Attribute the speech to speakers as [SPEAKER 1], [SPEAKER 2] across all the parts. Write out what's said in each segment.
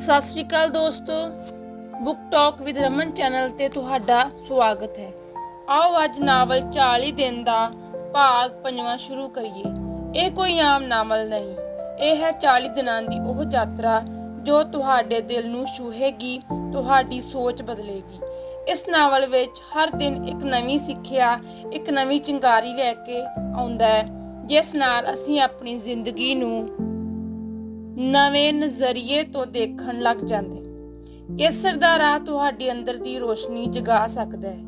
[SPEAKER 1] ਸਤਿ ਸ਼੍ਰੀ ਅਕਾਲ ਦੋਸਤੋ। Book talk with Raman channel ਤੇ ਤੁਹਾਡਾ ਸਵਾਗਤ ਹੈ। ਆਓ ਅੱਜ ਨਾਵਲ 40 ਦਿਨ ਦਾ ਭਾਗ ਪੰਜਵਾਂ ਸ਼ੁਰੂ ਕਰੀਏ। ਇਹ ਕੋਈ ਆਮ ਨਾਵਲ ਨਹੀਂ। ਇਹ ਹੈ 40 ਦਿਨਾਂ ਦੀ ਉਹ ਯਾਤਰਾ ਜੋ ਤੁਹਾਡੇ ਦਿਲ ਨੂੰ ਛੂਹੇਗੀ, ਤੁਹਾਡੀ ਸੋਚ ਬਦਲੇਗੀ। ਇਸ ਨਾਵਲ ਵਿੱਚ ਹਰ ਦਿਨ ਇੱਕ ਨਵੀਂ ਸਿੱਖਿਆ, ਇੱਕ ਨਵੀਂ ਚਿੰਗਾਰੀ ਲੈ ਕੇ ਆਉਂਦਾ ਹੈ, ਜਿਸ ਨਾਲ ਅਸੀਂ ਆਪਣੀ ਜ਼ਿੰਦਗੀ ਨੂੰ ਨਵੇਂ ਨਜ਼ਰੀਏ ਤੋਂ ਦੇਖਣ ਲੱਗ ਜਾਂਦੇ। ਕੇਸਰ ਦਾ ਰਾਹ ਤੁਹਾਡੇ ਅੰਦਰ ਦੀ ਰੋਸ਼ਨੀ ਜਗਾ ਸਕਦਾ ਹੈ?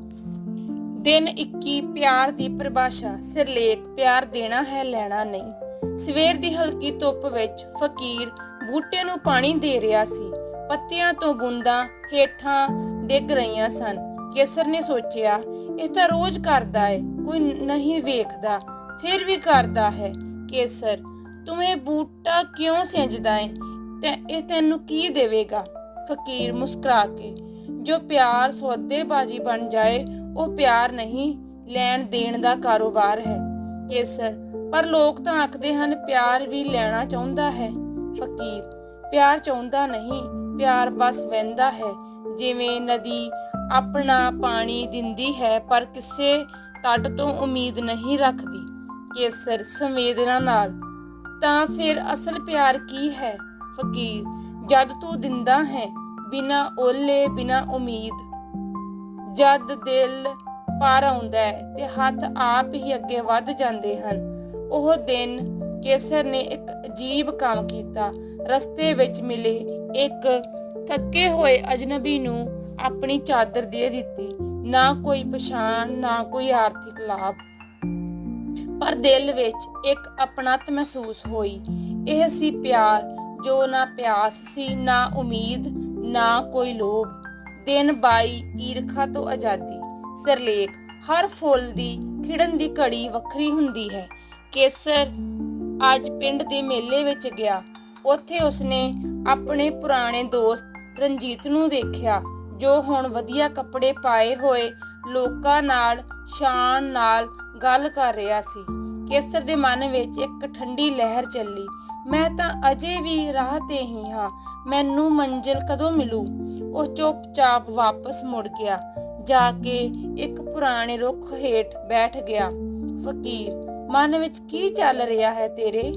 [SPEAKER 1] ਦਿਨ 21 ਪਿਆਰ ਦੀ ਪਰਿਭਾਸ਼ਾ, ਸਿਰਲੇਖ ਪਿਆਰ ਦੇਣਾ ਹੈ, ਲੈਣਾ ਨਹੀਂ। ਸਵੇਰ ਦੀ ਹਲਕੀ ਧੁੱਪ ਵਿੱਚ ਫਕੀਰ ਬੂਟੇ ਨੂੰ ਪਾਣੀ ਦੇ ਰਿਹਾ ਸੀ। ਪੱਤਿਆਂ ਤੋਂ ਬੂੰਦਾਂ ਹੇਠਾਂ ਡਿੱਗ ਰਹੀਆਂ ਸਨ। ਕੇਸਰ ਨੇ ਸੋਚਿਆ, ਇਹ ਤਾਂ ਰੋਜ਼ ਕਰਦਾ ਹੈ ਕੋਈ ਨਹੀਂ ਵੇਖਦਾ, ਫਿਰ ਵੀ ਕਰਦਾ ਹੈ। ਕੇਸਰ ਤੂੰ ਇਹ ਬੂਟਾ ਕਿਉਂ ਸਿੰਜਦਾ ਹੈ ਤੇ ਇਹ ਤੈਨੂੰ ਕੀ ਦੇਵੇਗਾ? ਫਕੀਰ ਮੁਸਕਰਾ ਕੇ, ਜੋ ਪਿਆਰ ਸੌਦੇਬਾਜ਼ੀ ਬਣ ਜਾਏ, ਉਹ ਪਿਆਰ ਨਹੀਂ, ਲੈਣ ਦੇਣ ਦਾ ਕਾਰੋਬਾਰ ਹੈ। ਕੇਸਰ, ਪਰ ਲੋਕ ਤਾਂ ਆਖਦੇ ਹਨ, ਪਿਆਰ ਵੀ ਲੈਣਾ ਚਾਹੁੰਦਾ ਹੈ। ਫਕੀਰ, ਪਿਆਰ ਚਾਹੁੰਦਾ ਨਹੀਂ, ਪਿਆਰ ਬਸ ਵਹਿੰਦਾ ਹੈ। ਜਿਵੇਂ ਨਦੀ ਆਪਣਾ ਪਾਣੀ ਦਿੰਦੀ ਹੈ, ਪਰ ਕਿਸੇ ਤੱਟ ਤੋਂ ਉਮੀਦ ਨਹੀਂ ਰੱਖਦੀ। ਕੇਸਰ, ਸੰਵੇਦਨਾ ਨਾਲ ਤਾਂ ਫਿਰ ਅਸਲ ਪਿਆਰ ਕੀ ਹੈ, ਫਕੀਰ? ਜਦ ਤੂੰ ਦਿੰਦਾ ਹੈ, ਬਿਨਾ ਓਲੇ ਬਿਨਾ ਉਮੀਦ। ਜਦ ਦਿਲ ਪਾਰ ਆਉਂਦਾ ਹੈ ਤੇ ਹੱਥ ਆਪ ਹੀ ਅੱਗੇ ਵੱਧ ਜਾਂਦੇ ਹਨ। ਉਹ ਦਿਨ ਕੇਸਰ ਨੇ ਇੱਕ ਅਜੀਬ ਕੰਮ ਕੀਤਾ। ਰਸਤੇ ਵਿੱਚ ਮਿਲੇ ਇੱਕ ਥੱਕੇ ਹੋਏ ਅਜਨਬੀ ਨੂੰ ਆਪਣੀ ਚਾਦਰ ਦੇ ਦਿੱਤੀ। ਨਾ ਕੋਈ ਪਛਾਣ, ਨਾ ਕੋਈ ਆਰਥਿਕ ਲਾਭ। ਪਰ ਦਿਲ ਵਿੱਚ ਇੱਕ ਅਪਣਤ ਮਹਿਸੂਸ ਹੋਈ। ਇਹ ਸੀ ਪਿਆਰ, ਜੋ ਨਾ ਪਿਆਸ ਸੀ, ਨਾ ਉਮੀਦ, ਨਾ ਕੋਈ ਲੋਭ। ਦਿਨ 22 ਈਰਖਾ ਤੋਂ ਆਜ਼ਾਦੀ। ਸਿਰਲੇਖ, ਹਰ ਫੁੱਲ ਦੀ ਖਿੜਨ ਦੀ ਘੜੀ ਵੱਖਰੀ ਹੁੰਦੀ ਹੈ। ਕੇਸਰ ਅੱਜ ਪਿੰਡ ਦੇ ਮੇਲੇ ਵਿੱਚ ਗਿਆ। ਉੱਥੇ ਉਸਨੇ ਆਪਣੇ ਪੁਰਾਣੇ ਦੋਸਤ ਰਣਜੀਤ ਨੂੰ ਦੇਖਿਆ, ਜੋ ਹੁਣ ਵਧੀਆ ਕੱਪੜੇ ਪਾਏ ਹੋਏ ਲੋਕਾਂ ਨਾਲ, ਸ਼ਾਨ ਨਾਲ ਗੱਲ ਕਰ ਰਿਹਾ ਸੀ। ਕੇਸਰ ਦੇ ਮਨ ਵਿੱਚ ਇੱਕ ਠੰਡੀ ਲਹਿਰ ਚੱਲੀ। ਮੈਂ ਤਾਂ ਅਜੇ ਵੀ ਰਾਹ ਤੇ ਹੀ ਹਾਂ। ਮੈਨੂੰ ਮੰਜ਼ਿਲ ਕਦੋਂ ਮਿਲੂ? ਉਹ ਚੁੱਪਚਾਪ ਵਾਪਸ ਮੁੜ ਗਿਆ। ਜਾ ਕੇ ਇੱਕ ਪੁਰਾਣੇ ਰੁੱਖ ਹੇਠ ਬੈਠ ਗਿਆ। ਫਕੀਰ, ਮਨ ਵਿੱਚ ਕੀ ਚੱਲ ਰਿਹਾ ਹੈ ਤੇਰੇ?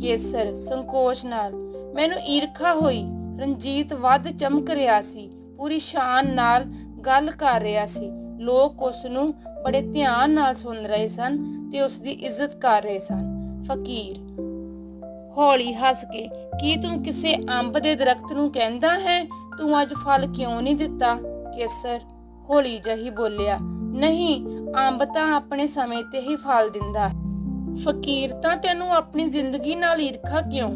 [SPEAKER 1] ਕੇਸਰ ਸੰਕੋਚ ਨਾਲ। ਮੈਨੂੰ ਈਰਖਾ ਹੋਈ। ਰਣਜੀਤ ਵੱਧ ਚਮਕ ਰਿਹਾ ਸੀ। ਪੂਰੀ ਸ਼ਾਨ ਨਾਲ ਗੱਲ ਕਰ ਰਿਹਾ ਸੀ। ਲੋਕ ਉਸ ਨੂੰ ਬੜੇ ਧਿਆਨ ਨਾਲ ਸੁਣ ਰਹੇ ਸਨ। ਤੇ ਉਸ ਦੀ ਇੱਜ਼ਤ ਕਰ ਰਹੇ ਸਨ। ਫਕੀਰ, ਹੌਲੀ ਹੱਸ ਕੇ, ਕੀ ਤੂੰ ਕਿਸੇ ਅੰਬ ਦੇ ਦਰਖਤ ਨੂੰ ਕਹਿੰਦਾ ਹੈ? ਤੂੰ ਅੱਜ ਫਲ ਕਿਉਂ ਨਹੀਂ ਦਿੱਤਾ? ਕੇਸਰ ਹੌਲੀ ਜਹੀ ਬੋਲਿਆ, ਨਹੀਂ, ਅੰਬ ਤਾਂ ਆਪਣੇ ਸਮੇਂ ਤੇ ਹੀ ਫਲ ਦਿੰਦਾ ਫਕੀਰ, ਤਾਂ ਤੈਨੂੰ ਆਪਣੀ ਜ਼ਿੰਦਗੀ ਨਾਲ ਈਰਖਾ ਕਿਉਂ?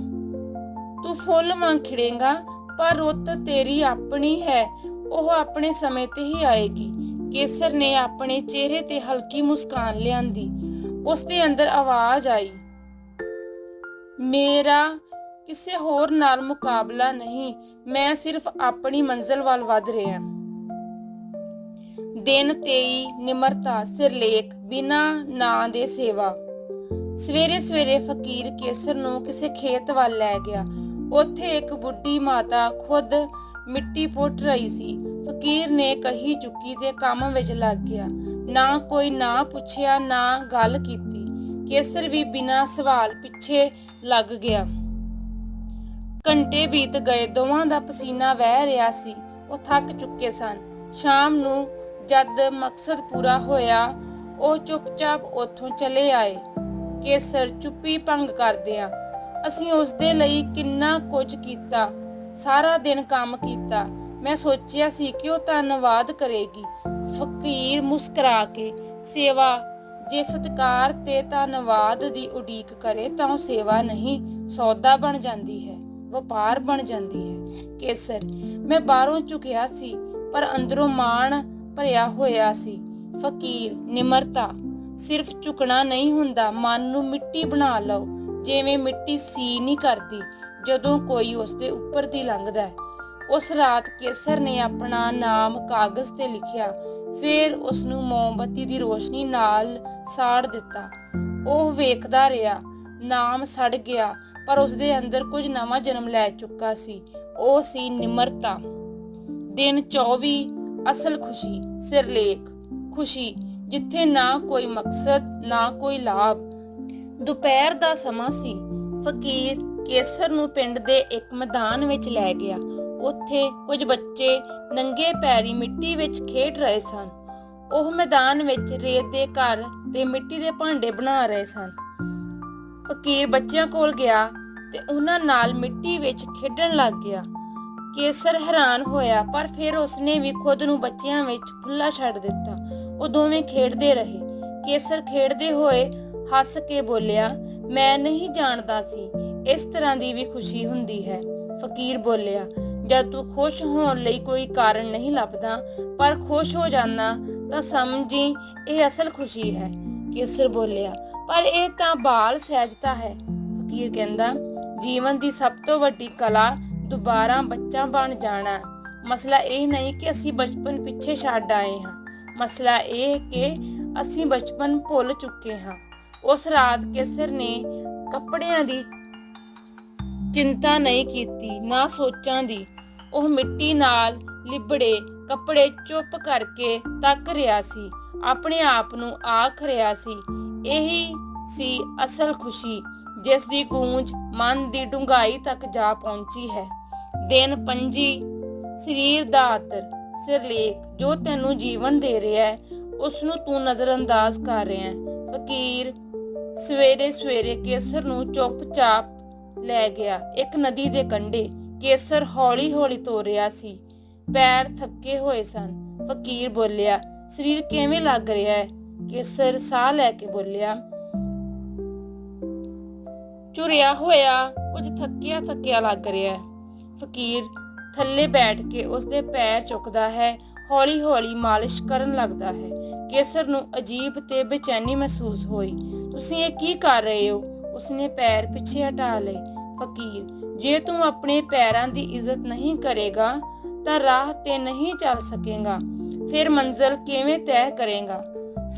[SPEAKER 1] ਤੂੰ ਫੁੱਲ ਵਾਂਗ ਖਿੜੇਗਾ, ਪਰ ਰੁੱਤ ਤੇਰੀ ਆਪਣੀ ਹੈ, ਉਹ ਆਪਣੇ ਸਮੇਂ ਤੇ ਹੀ ਆਏਗੀ। ਕੇਸਰ ਨੇ ਆਪਣੇ ਚਿਹਰੇ ਤੇ ਹਲਕੀ ਮੁਸਕਾਨ ਲਿਆਂਦੀ। ਉਸ ਦੇ ਅੰਦਰ ਆਵਾਜ਼ ਆਈ, ਮੇਰਾ ਕਿਸੇ ਹੋਰ ਨਾਲ ਮੁਕਾਬਲਾ ਨਹੀਂ, ਮੈਂ ਸਿਰਫ ਆਪਣੀ ਮੰਜ਼ਿਲ ਵੱਲ ਵਧ ਰਿਹਾ ਦਿਨ 23 ਨਿਮਰਤਾ, ਸਿਰਲੇਖ, ਬਿਨਾ ਨਾਂ ਦੇ ਸੇਵਾ। ਸਵੇਰੇ ਸਵੇਰੇ ਫਕੀਰ ਕੇਸਰ ਨੂੰ ਕਿਸੇ ਖੇਤ ਵੱਲ ਲੈ ਗਿਆ। ਉੱਥੇ ਇੱਕ ਬੁੱਢੀ ਮਾਤਾ ਖੁਦ ਮਿੱਟੀ ਪੁੱਟ ਰਹੀ ਸੀ। ਫਕੀਰ ਨੇ ਕਹੀ ਚੁੱਕੀ ਤੇ ਕੰਮ ਵਿੱਚ ਲੱਗ ਗਿਆ। ਨਾ ਕੋਈ ਨਾ ਪੁੱਛਿਆ, ਨਾ ਗੱਲ ਕੀਤੀ। ਕੇਸਰ ਵੀ ਬਿਨਾ ਸਵਾਲ ਪਿੱਛੇ ਲੱਗ ਗਿਆ। ਘੰਟੇ ਬੀਤ ਗਏ, ਦੋਵਾਂ ਦਾ ਪਸੀਨਾ ਵਹਿ ਰਿਹਾ ਸੀ। ਉਹ ਥੱਕ ਚੁੱਕੇ ਸਨ। ਸ਼ਾਮ ਨੂੰ ਜਦ ਮਕਸਦ ਪੂਰਾ ਹੋਇਆ, ਉਹ ਚੁੱਪਚਾਪ ਉੱਥੋਂ ਚਲੇ ਆਏ। ਕੇਸਰ ਚੁੱਪੀ ਭੰਗ ਕਰਦਿਆਂ, ਅਸੀਂ ਉਸ ਦੇ ਲਈ ਕਿੰਨਾ ਕੁਝ ਕੀਤਾ, ਸਾਰਾ ਦਿਨ ਕੰਮ ਕੀਤਾ। ਮੈਂ ਸੋਚਿਆ ਸੀ ਕਿ ਉਹ ਧੰਨਵਾਦ ਕਰੇਗੀ। ਫਕੀਰ ਮੁਸਕਰਾ ਕੇ, ਸੇਵਾ, ਜੇ ਸਤਕਾਰ ਤੇ ਧੰਨਵਾਦ ਦੀ ਉਡੀਕ ਕਰੇ ਤਾਂ ਉਹ ਸੇਵਾ ਨਹੀਂ, ਸੌਦਾ ਬਣ ਜਾਂਦੀ ਹੈ, ਵਪਾਰ ਬਣ ਜਾਂਦੀ ਹੈ। ਕੇਸਰ, ਮੈਂ ਬਾਹਰੋਂ ਝੁਕਿਆ ਸੀ, ਪਰ ਅੰਦਰੋਂ ਮਾਣ ਭਰਿਆ ਹੋਇਆ ਸੀ। ਫਕੀਰ, ਨਿਮਰਤਾ, ਸਿਰਫ ਝੁਕਣਾ ਨਹੀਂ ਹੁੰਦਾ, ਮਨ ਨੂੰ ਮਿੱਟੀ ਬਣਾ ਲਓ, ਜਿਵੇਂ ਮਿੱਟੀ ਸੀ ਨਹੀਂ ਕਰਦੀ, ਜਦੋਂ ਕੋਈ ਉਸ ਦੇ ਉੱਪਰ ਦੀ ਲੰਘਦਾ ਹੈ। ਉਸ ਰਾਤ ਕੇਸਰ ਨੇ ਆਪਣਾ ਨਾਮ ਕਾਗਜ਼ ਤੇ ਲਿਖਿਆ। ਫਿਰ ਉਸ ਨੂੰ ਮੋਮਬੱਤੀ ਦੀ ਰੋਸ਼ਨੀ ਨਾਲ ਸਾੜ ਦਿੱਤਾ। ਉਹ ਵੇਖਦਾ ਰਿਹਾ, ਨਾਮ ਸੜ ਗਿਆ, ਪਰ ਉਸ ਦੇ ਅੰਦਰ ਕੁਝ ਨਵਾਂ ਜਨਮ ਲੈ ਚੁੱਕਾ ਸੀ। ਉਹ ਸੀ ਨਿਮਰਤਾ। ਦਿਨ 24 ਅਸਲ ਖੁਸ਼ੀ, ਸਿਰਲੇਖ। ਖੁਸ਼ੀ, ਜਿੱਥੇ ਨਾ ਕੋਈ ਮਕਸਦ, ਨਾ ਕੋਈ ਲਾਭ। ਦੁਪਹਿਰ ਦਾ ਸਮਾਂ ਸੀ। ਫਕੀਰ ਕੇਸਰ ਨੂੰ ਪਿੰਡ ਦੇ ਇੱਕ ਮੈਦਾਨ ਵਿੱਚ ਲੈ ਗਿਆ। ਉੱਥੇ ਕੁਝ ਬੱਚੇ ਨੰਗੇ ਪੈਰੀ ਮਿੱਟੀ ਵਿੱਚ ਖੇਡ ਰਹੇ ਸਨ। ਉਹ ਮੈਦਾਨ ਵਿੱਚ ਰੇਤ ਦੇ ਘਰ ਤੇ ਮਿੱਟੀ ਦੇ ਭਾਂਡੇ ਬਣਾ ਰਹੇ ਸਨ। ਫਕੀਰ ਬੱਚਿਆਂ ਕੋਲ ਗਿਆ ਤੇ ਉਹਨਾਂ ਨਾਲ ਮਿੱਟੀ ਵਿੱਚ ਖੇਡਣ ਲੱਗ ਗਿਆ। ਕੇਸਰ ਹੈਰਾਨ ਹੋਇਆ, ਪਰ ਫਿਰ ਉਸਨੇ ਵੀ ਖੁਦ ਨੂੰ ਬੱਚਿਆਂ ਵਿੱਚ ਖੁੱਲਾ ਛੱਡ ਦਿੱਤਾ। ਉਹ ਦੋਵੇਂ ਖੇਡਦੇ ਰਹੇ। ਕੇਸਰ ਖੇਡਦੇ ਹੋਏ ਹੱਸ ਕੇ ਬੋਲਿਆ, ਮੈਂ ਨਹੀਂ ਜਾਣਦਾ ਸੀ। ਇਸ ਤਰ੍ਹਾਂ ਦੀ ਵੀ ਖੁਸ਼ੀ ਹੁੰਦੀ ਹੈ। ਫਕੀਰ ਬੋਲਿਆ ਜਦ ਤੂੰ ਖੁਸ਼ ਹੋਣ ਲਈ ਕੋਈ ਕਾਰਨ ਨਹੀਂ ਲੱਭਦਾ, ਪਰ ਖੁਸ਼ ਹੋ ਜਾਣਾ ਤਾਂ ਸਮਝੀ ਇਹ ਅਸਲ ਖੁਸ਼ੀ ਹੈ, ਕੇਸਰ ਬੋਲਿਆ। ਪਰ ਇਹ ਤਾਂ ਬਾਲ ਸਹਿਜਤਾ ਹੈ। ਫਕੀਰ ਕਹਿੰਦਾ, ਜੀਵਨ ਦੀ ਸਭ ਤੋਂ ਵੱਡੀ ਕਲਾ ਦੁਬਾਰਾ ਬੱਚਾ ਬਣ ਜਾਣਾ। ਹੈ। ਮਸਲਾ ਇਹ ਨਹੀਂ ਕਿ ਅਸੀਂ ਬਚਪਨ ਪਿੱਛੇ ਛੱਡ ਆਏ ਹਾਂ। ਮਸਲਾ ਇਹ ਹੈ ਕਿ ਅਸੀਂ ਬਚਪਨ ਭੁੱਲ ਚੁੱਕੇ ਹਾਂ। ਉਸ ਰਾਤ ਕੇਸਰ ਨੇ ਕੱਪੜਿਆਂ ਦੀ ਚਿੰਤਾ ਨਹੀਂ ਕੀਤੀ, ਨਾ ਸੋਚਾਂ ਦੀ। ਉਹ ਮਿੱਟੀ ਨਾਲ ਲਿਬੜੇ ਕੱਪੜੇ ਚੁੱਪ ਕਰਕੇ ਤੱਕ ਰਿਹਾ ਸੀ। ਆਪਣੇ ਆਪ ਨੂੰ ਆਖ ਰਿਹਾ ਸੀ, ਇਹੀ ਸੀ ਅਸਲ ਖੁਸ਼ੀ, ਜਿਸ ਦੀ ਗੂੰਜ ਮਨ ਦੀ ਡੂੰਘਾਈ ਤੱਕ ਜਾ ਪਹੁੰਚੀ ਹੈ। ਦਿਨ ਪੰਜੀ, ਸਰੀਰ ਦਾ ਆਤਰ ਸਿਰਲੇਖ, ਜੋ ਤੈਨੂੰ ਜੀਵਨ ਦੇ ਰਿਹਾ ਹੈ, ਉਸ ਨੂੰ ਤੂੰ ਨਜ਼ਰਅੰਦਾਜ਼ ਕਰ ਰਿਹਾ ਹੈ। ਫਕੀਰ ਸਵੇਰੇ ਸਵੇਰੇ ਕੇਸਰ ਨੂੰ ਚੁੱਪਚਾਪ ਲੈ ਗਿਆ। ਇੱਕ ਨਦੀ ਦੇ ਕੰਢੇ ਕੇਸਰ ਹੌਲੀ ਹੌਲੀ ਤੋਰ ਰਿਹਾ ਸੀ। ਪੈਰ ਥੱਕੇ ਹੋਏ ਸਨ। ਫਕੀਰ ਬੋਲਿਆ, ਸਰੀਰ ਕਿਵੇਂ ਲੱਗ ਰਿਹਾ ਹੈ? ਕੇਸਰ ਸਾਹ ਲੈ ਕੇ ਬੋਲਿਆ, ਝੁਰਿਆ ਹੋਇਆ, ਕੁਝ ਥੱਕਿਆ ਥੱਕਿਆ ਲੱਗ ਰਿਹਾ ਹੈ। ਫਕੀਰ ਥੱਲੇ ਬੈਠ ਕੇ ਉਸਦੇ ਪੈਰ ਚੁੱਕਦਾ ਹੈ। ਹੌਲੀ ਹੌਲੀ ਮਾਲਿਸ਼ ਕਰਨ ਲੱਗਦਾ ਹੈ। ਕੇਸਰ ਨੂੰ ਅਜੀਬ ਤੇ ਬੇਚੈਨੀ ਮਹਿਸੂਸ ਹੋਈ, ਤੁਸੀਂ ਇਹ ਕੀ ਕਰ ਰਹੇ ਹੋ? ਉਸਨੇ ਪੈਰ ਪਿੱਛੇ ਹਟਾ ਲਏ। ਫਕੀਰ, ਜੇ ਤੂੰ ਆਪਣੇ ਪੈਰਾਂ ਦੀ ਇੱਜ਼ਤ ਨਹੀਂ ਕਰੇਗਾ, ਤਾਂ ਰਾਹ ਤੇ ਨਹੀਂ ਚੱਲ ਸਕੇਗਾ। ਫਿਰ ਮੰਜ਼ਲ ਕਿਵੇਂ ਤੈਅ ਕਰੇਗਾ?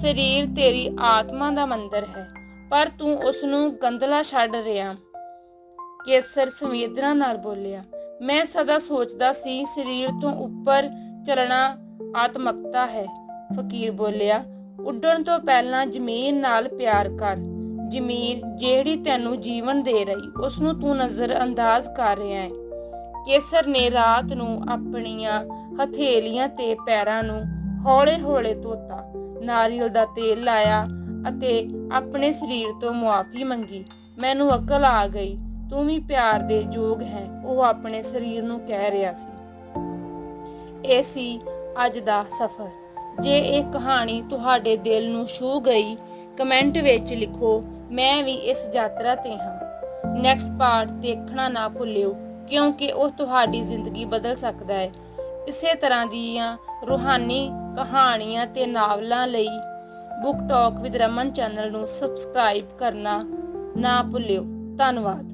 [SPEAKER 1] ਸਰੀਰ ਤੇਰੀ ਆਤਮਾ ਦਾ ਮੰਦਰ ਹੈ, ਪਰ ਤੂੰ ਉਸ ਨੂੰ ਗੰਦਲਾ ਛੱਡ ਰਿਹਾ। ਕੇਸਰ ਸੰਵੇਦਨਾ ਨਾਲ ਬੋਲਿਆ, ਮੈਂ ਸਦਾ ਸੋਚਦਾ ਸੀ ਸਰੀਰ ਤੋਂ ਉੱਪਰ ਚੱਲਣਾ ਆਤਮਕਤਾ ਹੈ। ਫਕੀਰ ਬੋਲਿਆ, ਉੱਡਣ ਤੋਂ ਪਹਿਲਾਂ ਜ਼ਮੀਨ ਨਾਲ ਪਿਆਰ ਕਰ। ਜਮੀਰ ਜਿਹੜੀ ਤੈਨੂੰ ਜੀਵਨ ਦੇ ਰਹੀ ਉਸ ਨੂੰ ਤੂੰ ਨਜ਼ਰ ਅੰਦਾਜ਼ ਕਰ ਰਿਹਾ ਹੈ। ਕੇਸਰ ਨੇ ਰਾਤ ਨੂੰ ਆਪਣੀਆਂ ਹਥੇਲੀਆਂ ਤੇ ਪੈਰਾਂ ਨੂੰ ਹੌਲੇ-ਹੌਲੇ ਧੋਤਾ। ਨਾਰੀਅਲ ਦਾ ਤੇਲ ਲਾਇਆ ਅਤੇ ਆਪਣੇ ਸਰੀਰ ਤੋਂ ਮੁਆਫੀ ਮੰਗੀ। ਮੈਨੂੰ ਅਕਲ ਆ ਗਈ। ਤੂੰ ਵੀ ਪਿਆਰ ਦੇ ਯੋਗ ਹੈ, ਉਹ ਆਪਣੇ ਸਰੀਰ ਨੂੰ ਕਹਿ ਰਿਹਾ ਸੀ। ਇਹ ਸੀ ਅੱਜ ਦਾ ਸਫ਼ਰ। ਜੇ ਇਹ ਕਹਾਣੀ ਤੁਹਾਡੇ ਦਿਲ ਨੂੰ ਛੂ ਗਈ, ਕਮੈਂਟ ਵਿੱਚ ਲਿਖੋ ਮੈਂ ਵੀ ਇਸ ਯਾਤਰਾ ਤੇ ਹਾਂ। ਨੈਕਸਟ ਪਾਰਟ ਦੇਖਣਾ ਨਾ ਭੁੱਲਿਓ, ਕਿਉਂਕਿ ਉਹ ਤੁਹਾਡੀ ਜ਼ਿੰਦਗੀ ਬਦਲ ਸਕਦਾ ਹੈ। ਇਸੇ ਤਰ੍ਹਾਂ ਦੀਆਂ ਰੂਹਾਨੀ ਕਹਾਣੀਆਂ ਤੇ ਨਾਵਲਾਂ ਲਈ book talk with Raman channel ਨੂੰ ਸਬਸਕ੍ਰਾਈਬ ਕਰਨਾ ਨਾ ਭੁੱਲਿਓ। ਧੰਨਵਾਦ।